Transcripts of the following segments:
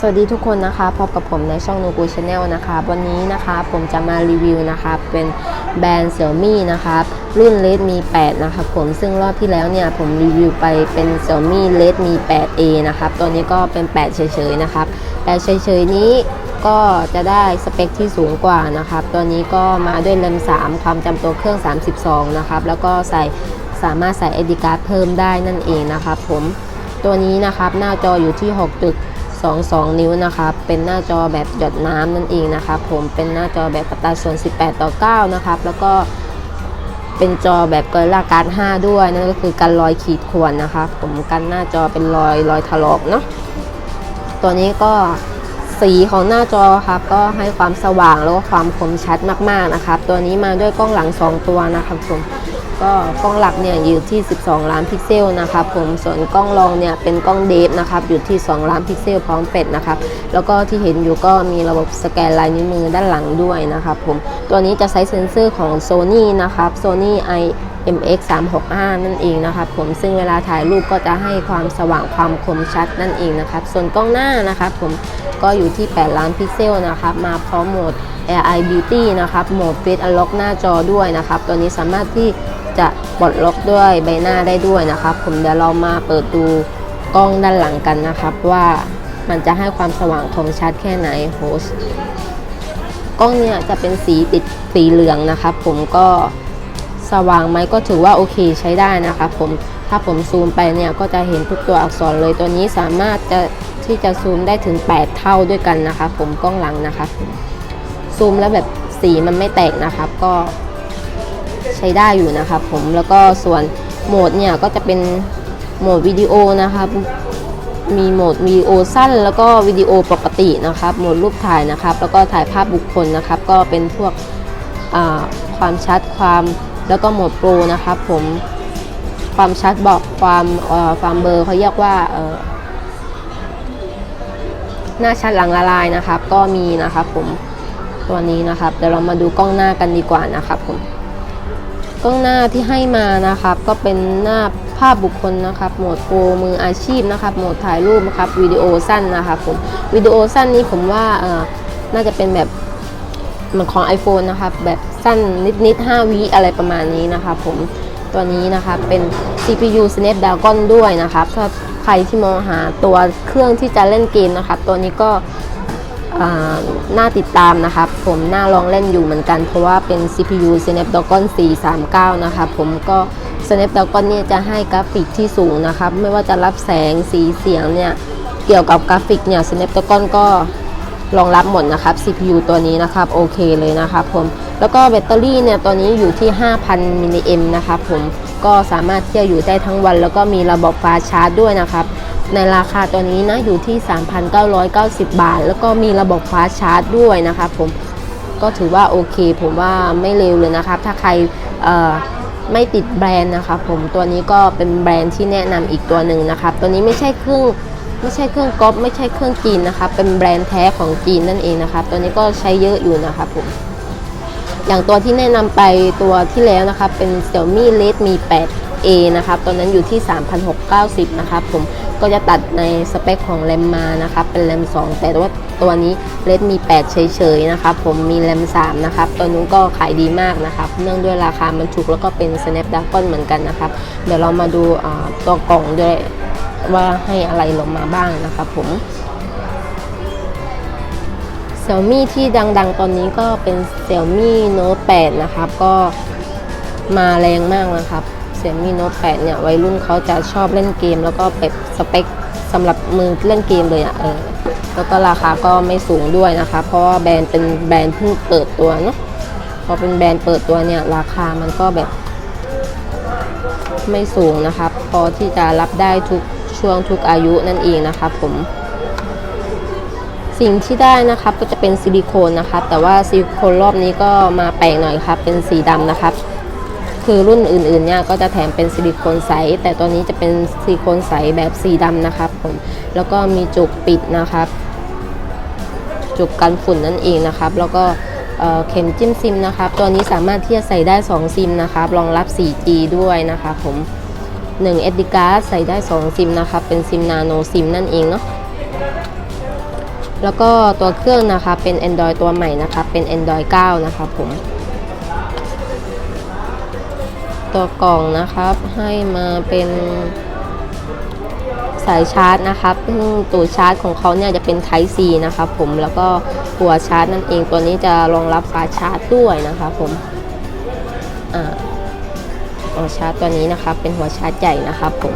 สวัสดีทุกคนนะคะพบกับผมในช่องนูกูชาแนลนะคะวันนี้นะคะผมจะมารีวิวนะคะเป็นแบรนด์ Xiaomi นะคะรุ่น Redmi 8นะคะผมซึ่งรอบที่แล้วเนี่ยผมรีวิวไปเป็น Xiaomi Redmi 8A นะครับตัวนี้ก็เป็น 8 เฉยๆนะครับ8เฉยๆนี้ก็จะได้สเปคที่สูงกว่านะครับตัวนี้ก็มาด้วยแรม3ความจำตัวเครื่อง 32นะครับแล้วก็ใส่สามารถใส่ SD card เพิ่มได้นั่นเองนะครับผมตัวนี้นะครับหน้าจออยู่ที่ 6 จุด 22 นิ้วนะครับเป็นหน้าจอแบบหยดน้ำนั่นเองนะครับผมเป็นหน้าจอแบบอัตราส่วน 18 ต่อ 9 นะครับแล้วก็เป็นจอแบบเกลาการ์ด5ด้วยนั่นก็คือกันรอยขีดข่วนนะครับผมกันหน้าจอเป็นรอยรอยถลอกเนาะตัวนี้ก็สีของหน้าจอครับก็ให้ความสว่างแล้วก็ความคมชัดมากๆนะครับ ตัวนี้มาด้วยกล้องหลัง 2 ตัวนะครับผม ก็กล้องหลักเนี่ยอยู่ที่ 12 ล้านพิกเซลนะครับผมส่วนกล้องรองเนี่ยเป็นกล้องเดฟนะครับอยู่ที่ 2 ล้านพิกเซลพร้อมเป็ดนะครับแล้วก็ที่เห็นอยู่ก็มีระบบสแกนลายนิ้วมือด้านหลังด้วยนะครับผมตัวนี้จะใช้เซ็นเซอร์ของ Sony นะครับ Sony IMX 365นั่นเองนะครับผมซึ่งเวลาถ่ายรูปก็จะให้ความสว่างความคมชัดนั่นเองนะครับส่วนกล้องหน้านะครับผมก็อยู่ที่ 8 ล้านพิกเซลนะครับมาพร้อมโหมด AI Beauty นะครับโหมด Face Unlock หน้าจอด้วยนะครับตัวนี้สามารถที่ จะปลดล็อกด้วยใบหน้าได้ด้วยนะครับ ผมเดี๋ยวเรามาเปิดดูกล้องด้านหลังกันนะครับ ว่ามันจะให้ความสว่างคมชัดแค่ไหนโฮสกล้องเนี่ยจะเป็นสีติดสีเหลืองนะครับ ผมก็สว่างไหมก็ถือว่าโอเคใช้ได้นะครับผมถ้าผมซูมไปเนี่ยก็จะเห็นทุกตัวอักษรเลยตัวนี้สามารถจะที่จะซูมได้ถึง 8 เท่าด้วยกันนะครับผมกล้องหลังนะครับซูมแล้วแบบสีมันไม่แตกนะครับ ก็ ใช้ได้อยู่นะครับผมแล้วก็ส่วนโหมดเนี่ยก็จะเป็นโหมดวิดีโอนะครับมีโหมดวิดีโอสั้น แล้วก็วิดีโอปกตินะครับโหมดรูปถ่ายนะครับ แล้วก็ถ่ายภาพบุคคลนะครับ ก็เป็นพวกความชัดความแล้วก็โหมดโปรนะครับผมความชัดบอกความความเบอร์เขาเรียกว่าหน้าชัดหลังละลายนะครับ ก็มีนะครับผมตัวนี้นะครับเดี๋ยวเรามาดูกล้องหน้ากันดีกว่านะครับผม กล้องหน้าที่ให้มานะครับ ก็เป็นหน้าภาพบุคคลนะครับ โหมดโปรมืออาชีพนะครับ โหมดถ่ายรูปนะครับ วิดีโอสั้นนะครับผม วิดีโอสั้นนี้ผมว่าเออน่าจะเป็นแบบเหมือนของ iPhone นะครับ แบบสั้นนิดๆ5วิอะไรประมาณนี้นะครับผม ตัวนี้นะครับเป็น CPU Snapdragon ด้วยนะครับ ถ้าใครที่มองหาตัวเครื่องที่จะเล่นเกมนะครับ ตัวนี้ก็ น่าติดตามนะครับผมน่าลองเล่นอยู่เหมือนกัน เพราะว่าเป็น CPU Snapdragon 439 นะครับผมก็ Snapdragon เนี่ยจะให้กราฟิกที่สูงนะครับ ไม่ว่าจะรับแสงสีเสียงเนี่ย เกี่ยวกับกราฟิกเนี่ย Snapdragon ก็รองรับหมดนะครับ CPU ตัวนี้นะครับโอเคเลยนะครับผมแล้วก็แบตเตอรี่เนี่ยตัวนี้อยู่ที่ 5,000มิลลิแอมนะครับผมก็สามารถที่จะอยู่ได้ทั้งวัน แล้วก็มีระบบฟาชาร์จด้วยนะครับ ในราคาตัวนี้นะอยู่ที่ 3,990 บาท แล้วก็มีระบบฟาชาร์จด้วยนะครับผมก็ถือว่าโอเค ผมว่าไม่เร็วเลยนะครับ ถ้าใครไม่ติดแบรนด์นะครับผมตัวนี้ก็เป็นแบรนด์ที่แนะนำอีกตัวหนึ่งนะครับ ตัวนี้ไม่ใช่เครื่องไม่ใช่เครื่องก๊อปไม่ใช่เครื่องจีนนะครับเป็นแบรนด์แท้ของจีนนั่นเองนะครับตัวนี้ก็ใช้เยอะอยู่นะครับผมอย่างตัวที่แนะนำไปตัวที่แล้วนะครับเป็น Xiaomi Redmi A นะครับตัวนั้นอยู่ที่ 3,690 นะครับผมก็จะตัดในสเปคของแรมมานะครับเป็นแรม 2 แต่ว่าตัวนี้ Redmi 8เฉยๆนะครับผมมีแรม 3 นะครับตัวนู้นก็ขายดีมากนะครับเนื่องด้วยราคามันถูกแล้วก็เป็น Snapdragon เหมือนกันนะครับ เดี๋ยวเรามาดูตัวกล่องด้วยว่าให้อะไรลงมาบ้างนะครับผม Xiaomi ที่ดังๆ ตอนนี้ก็เป็น Xiaomi Note 8 นะครับ ก็มาแรงมากนะครับ Xiaomi Note 8 เนี่ยวัยรุ่นเขาจะชอบเล่นเกม แล้วก็เป็ดสเปคสำหรับมือเล่นเกมเลยอะ่ะเออแล้วก็ราคาก็ไม่สูงด้วยนะคะ เพราะว่าแบรนด์เป็นแบรนด์เพิ่งเปิดตัวเนาะพอเป็นแบรนด์เปิดตัวเนี่ยราคามันก็แบบ ไม่สูงนะครับพอที่จะรับได้ทุกช่วงทุกอายุนั่นเองนะครับผมสิ่งที่ได้นะครับก็จะเป็นซิลิโคนนะครับแต่ว่าซิลิโคนรอบนี้ก็มาแปลกหน่อยครับเป็นสีดำนะครับ คือรุ่นอื่นๆเนี่ยก็จะแถมเป็นซิลิโคนใส แต่ตัวนี้จะเป็นซิลิโคนใสแบบสีดำนะครับผม แล้วก็มีจุกปิดนะครับ จุกกันฝุ่นนั่นเองนะครับ แล้วก็เข็มจิ้มซิมนะครับ ตัวนี้สามารถที่จะใส่ได้ 2 ซิมนะครับ รองรับ 4G ด้วยนะครับผม1 SD card ใส่ได้ 2 ซิมนะครับ เป็นซิมนาโนซิมนั่นเองเนาะ แล้วก็ตัวเครื่องนะคะเป็น Android ตัวใหม่นะคะเป็น Android 9 นะคะผม ตัวกล่องนะครับ ให้มาเป็นสายชาร์จนะครับซึ่งตัวชาร์จของเขาเนี่ยจะเป็น Type C นะครับผมแล้วก็หัวชาร์จนั่นเองตัวนี้จะรองรับฟาสต์ชาร์จด้วยนะครับผมอ่าหัวชาร์จตัวนี้นะครับ เป็นหัวชาร์จใหญ่นะครับผม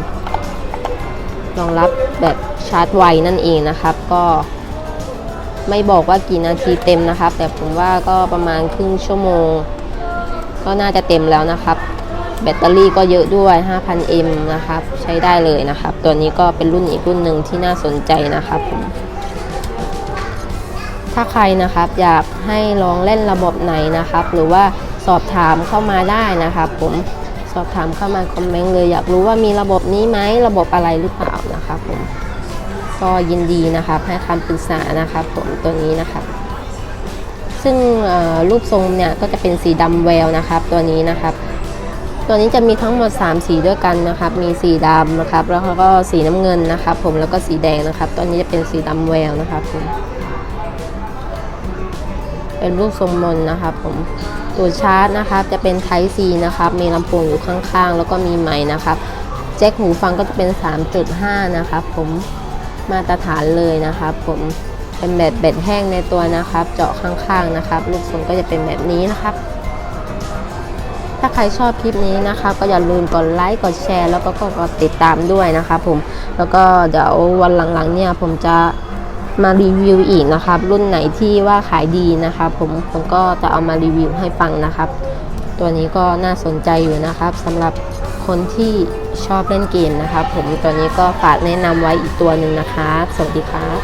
รองรับแบบชาร์จไวนั่นเองนะครับ ก็ไม่บอกว่ากี่นาทีเต็มนะครับ แต่ผมว่าก็ประมาณครึ่งชั่วโมง ก็น่าจะเต็มแล้วนะครับ แบตเตอรี่ก็เยอะด้วย 5,000m นะครับ ใช้ได้เลยนะครับ ตัวนี้ก็เป็นรุ่นอีกรุ่นหนึ่งที่น่าสนใจนะครับผมถ้าใครนะครับอยากให้ลองเล่นระบบไหนนะครับ หรือว่าสอบถามเข้ามาได้นะครับ ผมสอบถามเข้ามาคอมเมนต์เลยอยากรู้ว่ามีระบบนี้ไหมระบบอะไรหรือเปล่านะครับผมก็ยินดีนะครับให้คำปรึกษานะครับ ผมตัวนี้นะครับ ซึ่งรูปทรงเนี่ยก็จะเป็นสีดำแววนะครับ ตัวนี้นะครับ ตัวนี้จะมีทั้งหมด 3 สีด้วยกันนะครับ มีสีดำนะครับ แล้วก็สีน้ำเงินนะครับ ผมแล้วก็สีแดงนะครับ ตัวนี้จะเป็นสีดำแววนะครับผมเป็นรูปทรงมนนะครับผมตัวชาร์จนะครับจะเป็น Type C นะครับ มีลำโพงอยู่ข้างๆ แล้วก็มีไมค์นะครับ แจ็คหูฟังก็จะเป็น 3.5 นะครับผมมาตรฐานเลยนะครับผมเป็นแบบแบตแห้งในตัวนะครับ เจาะข้างๆนะครับรูปทรงก็จะเป็นแบบนี้นะครับ ถ้าใครชอบคลิปนี้นะคะ ก็อย่าลืมกดไลค์กดแชร์ แล้วก็กดติดตามด้วยนะคะผมแล้วก็เดี๋ยววันหลังๆเนี่ยผมจะมารีวิวอีกนะครับ รุ่นไหนที่ว่าขายดีนะครับผมผมก็จะเอามารีวิวให้ฟังนะครับ ตัวนี้ก็น่าสนใจอยู่นะครับสำหรับคนที่ชอบเล่นเกมนะครับ ผมตัวนี้ก็ฝากแนะนำไว้อีกตัวหนึ่งนะคะ สวัสดีครับ